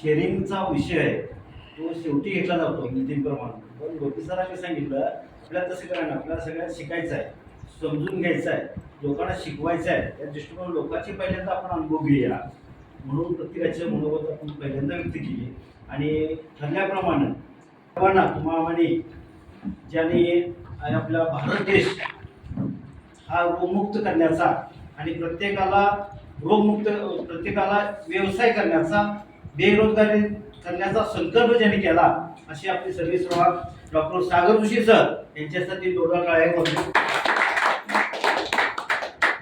शेअरिंगचा विषय आहे. तो शेवटी घेतला जातो नीतीप्रमाणे. पण गोपी सरांनी सांगितलं आपल्याला तसं करायला आपल्याला सगळ्यात शिकायचं आहे समजून घ्यायचं आहे लोकांना शिकवायचं आहे. त्या दृष्टिकोन लोकांची पहिल्यांदा आपण अनुभव घेऊया. म्हणून प्रत्येकाचे मनोगत आपण पहिल्यांदा व्यक्त केली. आणि ठरल्याप्रमाणे सर्वांना तुम्हाला ज्याने आपला भारत देश हा रोगमुक्त करण्याचा आणि प्रत्येकाला रोगमुक्त प्रत्येकाला व्यवसाय करण्याचा बेरोजगारी करण्याचा संकल्प ज्यांनी केला अशी आपली सर्व्हिस प्रभाग डॉक्टर सागर जोशी सर यांच्यासाठी दोडा काळे करतो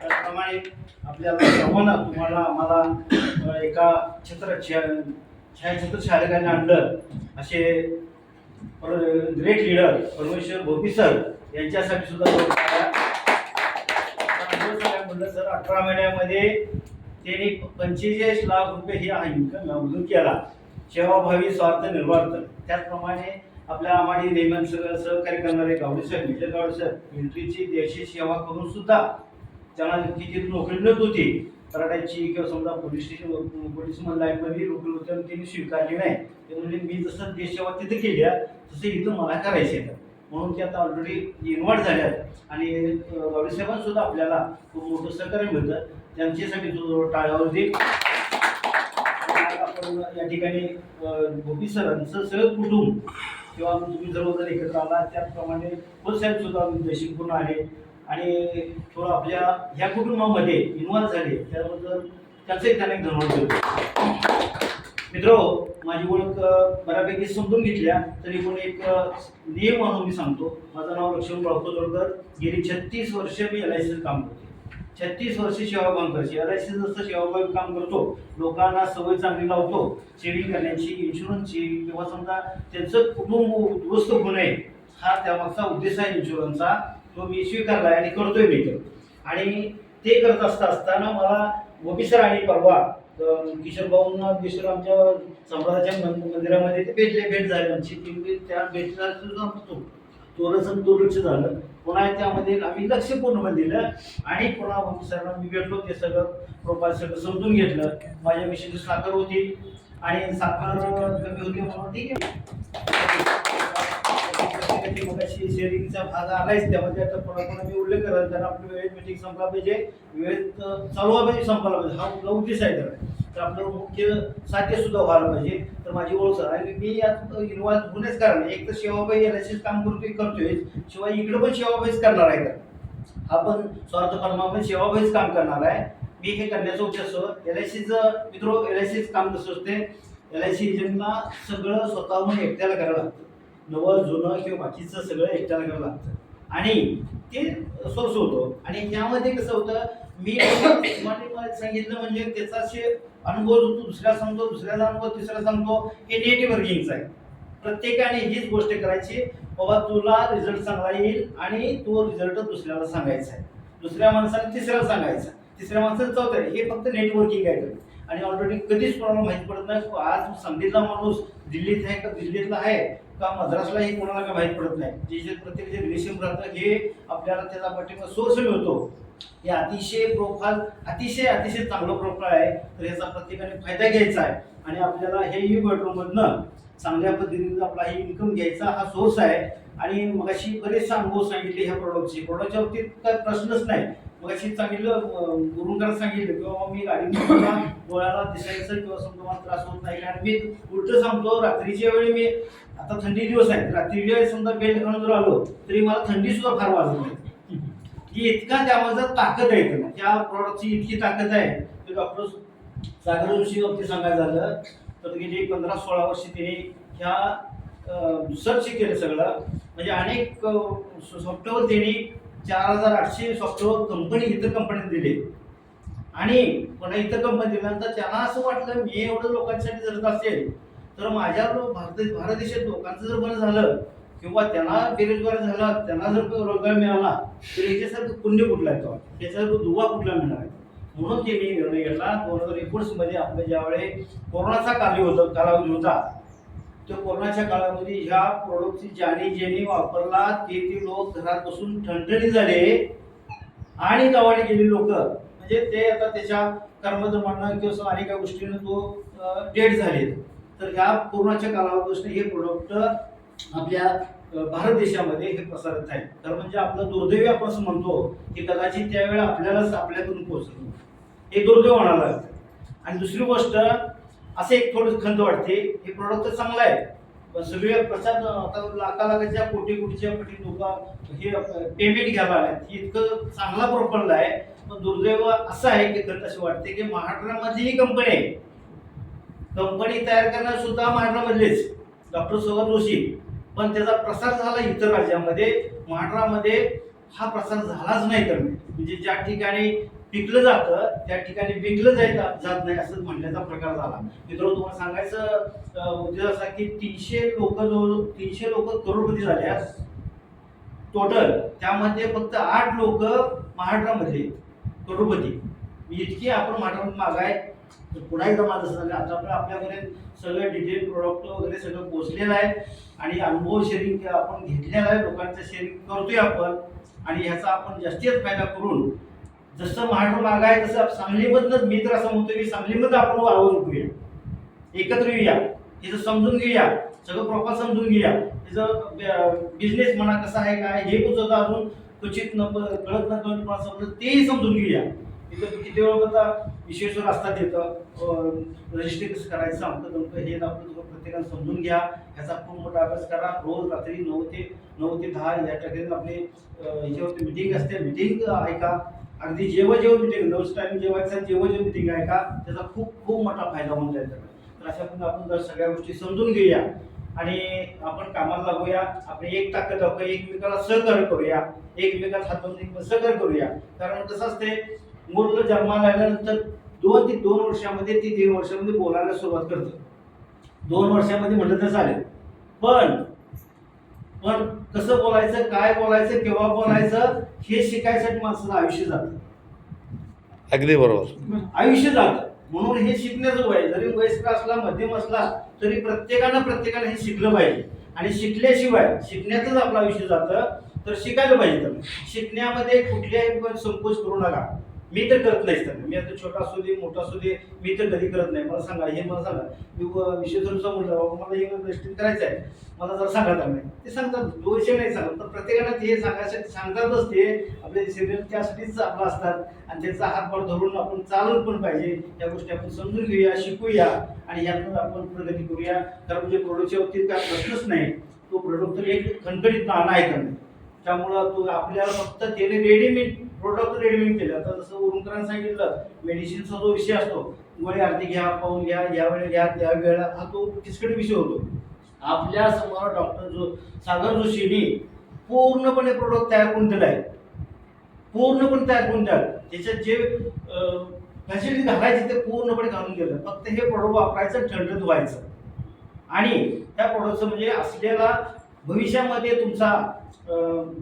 त्याचप्रमाणे आपल्याला सर्वांना तुम्हाला आम्हाला एका छत्र छाया- छायाचित्र शाळकाने आणलं असे ग्रेट लीडर परमेश्वर भोपी सर यांच्यासाठी सुद्धा म्हणलं सर अठरा महिन्यामध्ये त्यांनी पंचेचाळीस लाख रुपये ही इन्कम मंजूर केला. सेवाभावी स्वार्थ निर्वार्थ. त्याचप्रमाणे आपल्या आम्हाला नेमन सगळं सहकार्य करणारे गावडे साहेब विजय गावडे साहेब मिलिटरीची देशी सेवा करून सुद्धा त्यांना तिथे नोकरी मिळत होती. कराड्याची किंवा समजा पोलीस स्टेशन पोलीस लाईनमध्ये नोकरी होती आणि त्यांनी स्वीकारली नाही. ते म्हणजे मी जसं देश सेवा तिथे केली आहे तसं इथं मला करायचे आहे. म्हणून ते आता ऑलरेडी इन्व्हॉल्व झाल्यात आणि गावडे साहेबांसुद्धा आपल्याला खूप मोठं सहकार्य मिळतं. त्यांच्यासाठी जो टाळ्यावरती आपण या ठिकाणी गोपी सरांचं सगळं कुटुंब किंवा तुम्ही सर्वजण एकत्र आला त्याचप्रमाणे साहेब सुद्धा देशिकपूर्ण आहे. आणि थोडं आपल्या ह्या कुटुंबामध्ये इन्व्हॉल्व झाले त्याबद्दल त्याचंही त्यांना एक धन्यवाद देतो. मित्र माझी ओळख बऱ्यापैकी समजून घेतल्या तरी पण एक नियम म्हणून मी सांगतो. माझं नाव लक्ष्मण बाळको जोडकर गेली छत्तीस वर्ष मी एल आय सीचं काम करतो छत्तीस वर्ष सेवा करते. एल आय सी जसं सेवाभावी काम करतो लोकांना सवय चांगली लावतो सेविंग करण्याची इन्शुरन्सची किंवा समजा त्यांचं कुटुंब उद्ध्वस्त होऊ नये हा त्यामागचा उद्देश आहे इन्शुरन्सचा तो मी स्वीकारला आणि करतोय मी तो आणि ते करत असता असताना मला गोपी आणि परवा किशोरबाबूंना किशोर भाऊंना किशोर आमच्या सम्राटाच्या मंदिरामध्ये ते भेटले भेट झाली आमची. ती मी त्या भेटला सुद्धा होतो थोडंसं दुर्लक्ष झालं. पुन्हा त्यामध्ये आम्ही लक्षपूर्ण दिलं आणि पुन्हा सरांना मी भेटलो ते सगळं प्रोफाईल सगळं समजून घेतलं. माझ्या विषयी साखर होती आणि साखर कमी होती म्हणून ठीक आहे. शेअरिंगचा भाग आलायच त्यामध्ये आता पुन्हा पुन्हा मी उल्लेख करायला त्यांना आपली वेळेत मिटिंग संपला पाहिजे. वेळेत चालवा चालू पाहिजे संपला पाहिजे. हा उद्देश आहे तर आपलं मुख्य साध्य सुद्धा व्हायला पाहिजे. तर माझी ओळख सर आणि मी यात इन्व्हॉल्व होण्याच कारण एक तर सेवाबाई एल काम करतोय करतोय. शिवाय इकडे पण सेवाबाईच करणार आहे तर आपण स्वार्थ परमात्मा सेवाबाईच काम करणार आहे. मी हे करण्याचा उद्देश एल आय सीचं मित्र एल आय सीचं काम कसं असते? एल आय सी एजंटला सगळं स्वतःहून एकट्याला करावं लागतं. नवं जुनं किंवा बाकीचं सगळं एकट्याला करावं लागतं. आणि ते सोर्स होतो. आणि त्यामध्ये कसं होतं मी सांगितलं म्हणजे त्याचा असे अनुभव जो तू दुसऱ्याला सांगतो दुसऱ्याचा अनुभव तिसऱ्याला सांगतो हे नेटिव्ह वर्किंगचा आहे. प्रत्येकाने हीच गोष्ट करायची बाबा तुला रिझल्ट चांगला येईल आणि तो रिझल्ट दुसऱ्याला सांगायचा आहे. दुसऱ्या माणसाला तिसऱ्याला सांगायचा तिसऱ्या माणसाला चौथ्या हे फक्त नेटवर्किंग आहे. आणि ऑलरेडी कधीच कोणाला माहीत पडत नाही आज सांगलीतला माणूस दिल्लीत आहे का दिल्लीतला आहे का मद्रासला हे कोणाला काय माहीत पडत नाही. जे जे प्रत्येक जे रिलेशन राहतं हे आपल्याला त्याचा पाठिंबा सोर्स मिळतो. हे अतिशय प्रोफाईल अतिशय अतिशय चांगलं प्रोफाईल आहे. तर याचा प्रत्येकाने फायदा घ्यायचा आहे. आणि आपल्याला हे यू बेडरूममधनं चांगल्या पद्धतीने आपला हे इन्कम घ्यायचा हा सोर्स आहे. आणि मगाशी बरेच अनुभव सांगितले ह्या प्रॉडक्टचे प्रॉडक्टच्या बाबतीत काय प्रश्नच नाही. मगाशी सांगितलं गुरुंकर सांगितलं किंवा मी गाडी डोळ्याला दिसायचं किंवा समजा मला त्रास होत नाही. आणि मी उलट सांगतो रात्रीच्या वेळी मी आता थंडी दिवस आहे. रात्रीच्या वेळी समजा बेल्ट घालून जर आलो तरी मला थंडी सुद्धा फार वाजत नाही की इतका त्यामध्ये ताकद आहे त्या प्रॉडक्टची इतकी ताकद आहे. की डॉक्टर सागर जोशी बाबतीत सांगायचं झालं तर गेली पंधरा सोळा वर्ष तिने ह्या सर्च केलं सगळं म्हणजे अनेक सॉफ्टवेअर त्यांनी चार हजार आठशे सॉफ्टवेअर कंपनी इतर कंपनीत दिले. आणि पुन्हा इतर कंपनी दिल्यानंतर त्यांना असं वाटलं मी एवढं लोकांसाठी जरत असेल तर माझ्या भारत भारत देशात लोकांचं जर बरं झालं किंवा त्यांना बेरोजगार झाला त्यांना जर रोजगार मिळाला तर याच्यासारखं पुण्य कुठला आहे तो? त्याच्यासारखं दुवा कुठला मिळणार आहे? म्हणून त्यांनी निर्णय घेतला. दोन हजार एकोणीसमध्ये आपलं ज्यावेळी कोरोनाचा काली होता कालावधी होता त्या कोरोनाच्या काळामध्ये ह्या प्रोडक्टची ज्याने ज्याने वापरला ते ते लोक घरात बसून ठणठणी झाले आणि गावाने गेली लोक. म्हणजे ते आता त्याच्या कर्मधर्मांना किंवा अनेक गोष्टीनं तो डेट झाले तर ह्या कोरोनाच्या कालावधीपासून हे प्रोडक्ट आपल्या भारत देशामध्ये हे प्रसारित आहे तर म्हणजे आपलं दुर्दैवी आपण असं म्हणतो की कदाचित त्यावेळेला आपल्यालाच आपल्याकडून पोहोचलं. हे दुर्दैव म्हणायला लागतं आणि दुसरी गोष्ट असं एक थोडं खंत वाटते हे प्रोडक्ट तर चांगलं आहे पण सगळे प्रसाद आता लाखा लाखाच्या कोटी कोटीच्या कोटी लोक हे पेमेंट घ्यायला आले इतकं चांगला प्रोफंड आहे पण दुर्दैव असं आहे की खरं असे वाटते की महाराष्ट्रामध्ये ही कंपनी आहे. कंपनी तयार करणार सुद्धा महाराष्ट्रामधलेच डॉक्टर सोगत जोशी. पण त्याचा प्रसार झाला इतर राज्यामध्ये महाराष्ट्रामध्ये हा प्रसार झालाच नाही तर. म्हणजे ज्या ठिकाणी पिकलं जातं त्या ठिकाणी विकलं जायचं जात नाही असं म्हणण्याचा प्रकार झाला. मित्रांनो तुम्हाला सांगायचं उद्देश असा की तीनशे लोक जो तीनशे लोक करोडपती झाल्यास टोटल त्यामध्ये फक्त आठ लोक महाराष्ट्रामध्ये करोडपती. इतकी आपण महाराष्ट्रात माग आहे तर पुन्हा एकदा माझं सांगा आता आपण आपल्यापर्यंत सगळं डिटेल प्रोडक्ट वगैरे सगळं पोचलेलं आहे. आणि अनुभव शेअरिंग आपण घेतलेला आहे. लोकांचं शेअरिंग करतोय आपण. आणि ह्याचा आपण जास्तीत फायदा करून जसं महाराष्ट्र माग आहे तसं सांगलीमधनंच मी तर असं म्हणतो की सांगलीमध्ये आपण आवाज उठूया एकत्र येऊया. तिथं समजून घेऊया. सगळं प्रॉपर समजून घेऊया. तिचं बिझनेस म्हणा कसा आहे काय हे सुद्धा अजून क्वचित न कळत न कळत मला समजलं तेही समजून घेऊया. तिथं किती वेळ आता विश्वेश्वर असतात येतं रजिस्ट्री कसं करायचं आमचं तमकं हे आपण तुम्ही प्रत्येकानं समजून घ्या. ह्याचा खूप मोठा अभ्यास करा. रोज रात्री नऊ ते नऊ ते दहा या ठिकाणी आपले ह्याच्यावरती मिटिंग असते. मिटिंग ऐका. अगदी जेव्हा जेव्हा मिटिंग नऊ टाइम जेवायचं जेव्हा जेव्हा मिटिंग आहे का त्याचा खूप खूप मोठा फायदा होऊन जाईल त्याला. तर अशा पण आपण जर सगळ्या गोष्टी समजून घेऊया. आणि आपण कामाला लागूया. आपण एक ताकद दाखवूया एकमेकाला सहकार्य करूया. एकमेकाला हातून सहकार्य करूया. कारण कसं असते मुलं जन्माला आल्यानंतर दोन ते दोन वर्षामध्ये ती तीन वर्षामध्ये बोलायला सुरुवात करते दोन वर्षामध्ये म्हटलं तर चालेल. पण पण कसं बोलायचं काय बोलायचं केव्हा बोलायचं हे शिकायसाठी माणसाचं आयुष्य जातं. अगदी बरोबर. आयुष्य जातं. म्हणून हे शिकण्याचं वय जरी वयस्कर असला मध्यम असला तरी प्रत्येकानं प्रत्येकानं हे शिकलं पाहिजे. आणि शिकल्याशिवाय शिकण्यातच आपलं आयुष्य जातं तर शिकायला पाहिजे शिकण्यामध्ये कुठल्याही पण संकोच करू नका. मी तर करत नाही सर मी आता छोटा असू दे मोठा असू दे मी तर कधी करत नाही. मला सांगा हे मला सांगा. मी विषयसरूचा मुलगा बाबा मला हे रेस्टिंग करायचं आहे. मला जरा सांगा नाही ते सांगतात. तो विषय नाही सांगत तर प्रत्येकाला ते सांगायचं सांगतातच ते. आपले सिरियल त्यासाठीच आपलं असतात. आणि त्याचा हातभार धरून आपण चालत पण पाहिजे. या गोष्टी आपण समजून घेऊया शिकूया. आणि यातून आपण प्रगती करूया. कारण म्हणजे प्रोडक्टच्या बाबतीत काय प्रश्नच नाही. तो प्रोडक्ट तर एक खणखणीत नाणं आहे तर त्यामुळं तो आपल्याला फक्त त्याने रेडीमेड प्रोडक्ट रेडीमेड केलं. आता जसं उरुमकरांनी सांगितलं मेडिसिनचा जो विषय असतो गोळी अर्धी घ्या पाहून घ्या या वेळेला घ्या त्या वेळेला हा तो किचकट विषय होतो. आपल्यासमोर डॉक्टर जो सागर जोशींनी पूर्णपणे प्रोडक्ट तयार करून दिला आहे पूर्णपणे तयार करून द्याल त्याच्यात जे फॅसिलिटी घालायची ते पूर्णपणे घालून गेलं फक्त हे प्रोडक्ट वापरायचं थंड धुवायचं. आणि त्या प्रोडक्टचं म्हणजे असलेला भविष्यामध्ये तुमचा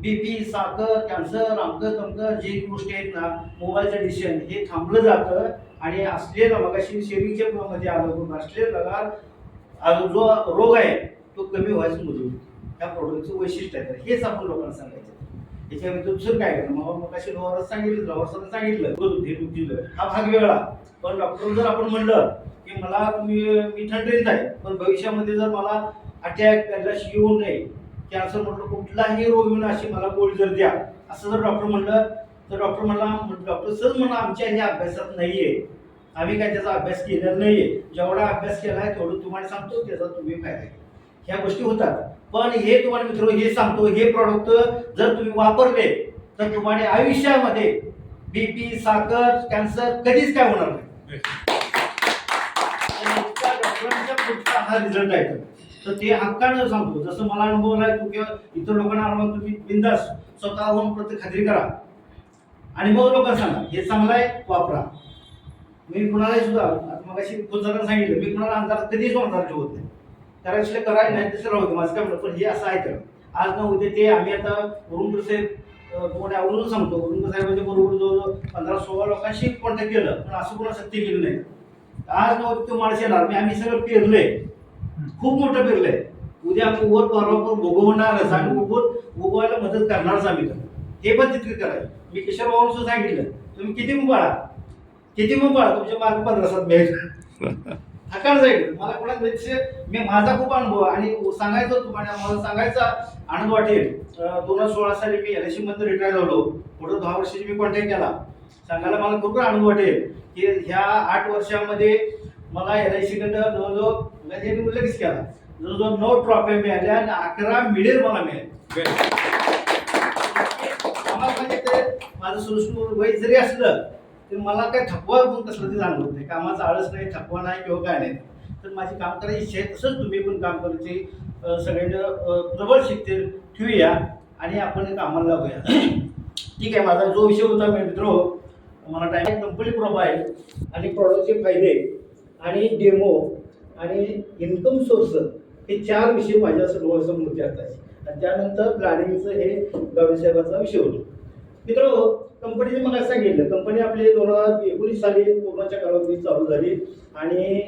बीपी साखर कॅन्सर अमकं तमकं जे गोष्टी आहेत ना मोबाईलचं डिसिजन हे थांबलं जातं. आणि असलेला मगाशी शेअरिंगच्या मध्ये आलं असलेला लगा आ- जो रोग आहे तो कमी व्हायचं मदत त्या प्रोडक्टचं वैशिष्ट्य आहे. तर हेच आपण लोकांना सांगायचं याच्या व्यतिरिक्त दुसरं काय मग मग अशी लोहार सांगितलं लोहार सांगितलं. हे तू दिलं हा भाग वेगळा. पण डॉक्टर जर आपण म्हणलं की मला तुम्ही मी थंडीत आहे. पण भविष्यामध्ये जर मला अटॅक त्याला येऊ नये कॅन्सर म्हटलं कुठलाही रोग येऊन अशी मला गोळी जर द्या. असं जर डॉक्टर म्हणलं तर डॉक्टर म्हणला डॉक्टर सर म्हणा आमच्या ह्या अभ्यासात नाही आहे आम्ही काय त्याचा अभ्यास केलेला नाहीये. जेवढा अभ्यास केला आहे तेवढं तुम्हाला सांगतो त्याचा तुम्ही फायदा घ्या. ह्या गोष्टी होतात. पण हे तुम्हाला मित्र हे सांगतो हे प्रॉडक्ट जर तुम्ही वापरले तर तुम्हाला आयुष्यामध्ये बीपी साखर कॅन्सर कधीच काय होणार नाही. डॉक्टरांच्या पुढचा हा रिझल्ट आहे. तर. ते हक्कानं सांगतो जसं मला अनुभव आलाय तू किंवा इतर लोकांना अनुभव तुम्ही बिंदास स्वतःहून प्रत्येक खात्री करा. आणि मग लोकांना सांगा हे चांगलं आहे वापरा. मी कुणालाही सुद्धा मग अशी जणांना सांगितलं मी कुणाला अंधार कधीच अंधार ठेवत नाही. करायचं करायला नाही तसं राहू दे माझं काय म्हणलं पण हे असं आहे तर. आज न उद्या ते आम्ही आता वरुण साहेब अं, आवडून सांगतो. वरुण साहेबांच्या बरोबर जवळ पंधरा सोळा लोकांशी कॉन्टॅक्ट केलं पण असं कोणा सत्य केलं नाही. आज न उद्या तो माणूस येणार मी आम्ही सगळं पेरलंय. खूप मोठं पेरलंय उद्या आम्ही वर परवा भोगवणारच आणि उगवून उगवायला मदत करणारच आम्ही हे पण तितकं करायचं. मी किशोर भाऊन सांगितलं. तुम्ही किती मग बाळा किती मग बाळा तुमच्या मागे पंधरा सात मिळेल. थकान जाईल मला कोणाला मी माझा खूप अनुभव आणि सांगायचं तुम्हाला मला सांगायचा आनंद वाटेल. दोन हजार सोळा साली मी एलमध्ये रिटायर झालो. पुढे दहा वर्षाची मी कॉन्टॅक्ट केला. सांगायला मला खूप आनंद वाटेल की ह्या आठ वर्षामध्ये मला एल आय सीकडं जवळजवळ म्हणजे मी उल्लेखच केला. जवळजवळ नऊ ट्रॉफ्या मिळाल्या आणि अकरा मिडेल मला मिळाले. म्हणजे ते माझं सुरसू वय जरी असलं तर मला काय थकवा पण कसलं ते जाणवत नाही. कामाचा आळस नाही थकवा नाही किंवा काय नाही. तर माझी काम करायची इच्छा आहे तसंच तुम्ही पण काम करायची सगळ्यांना प्रबळ शिकते ठेवूया आणि आपण कामाला लागूया. ठीक आहे माझा जो विषय होता मी मित्र मला टाइम कंपनी प्रोफाईल आणि प्रॉडक्टचे फायदे आणि डेमो आणि इन्कम सोर्स हे चार विषय माझ्या डोळ्यासमोर होते आता आणि त्यानंतर प्लॅनिंगचं हे गावीसाहेबाचा विषय होतो. मित्र कंपनीने मला सांगितलं कंपनी आपली दोन हजार एकोणीस साली कोरोनाच्या कालावधीत चालू झाली. आणि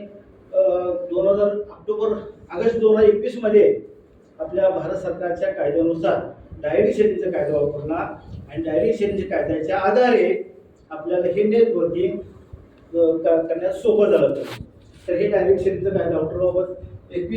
दोन हजार ऑक्टोबर ऑगस्ट दोन हजार एकवीसमध्ये आपल्या भारत सरकारच्या कायद्यानुसार डायरेक्ट शेतीचा कायदा वापरला. आणि डायरेक्ट शेतीच्या कायद्याच्या आधारे आपल्याला हे नेटवर्किंग करण्यास सोपं झालं तर हे डायरेक्ट शेतीचा कायदा ऑक्टोबर एकवीस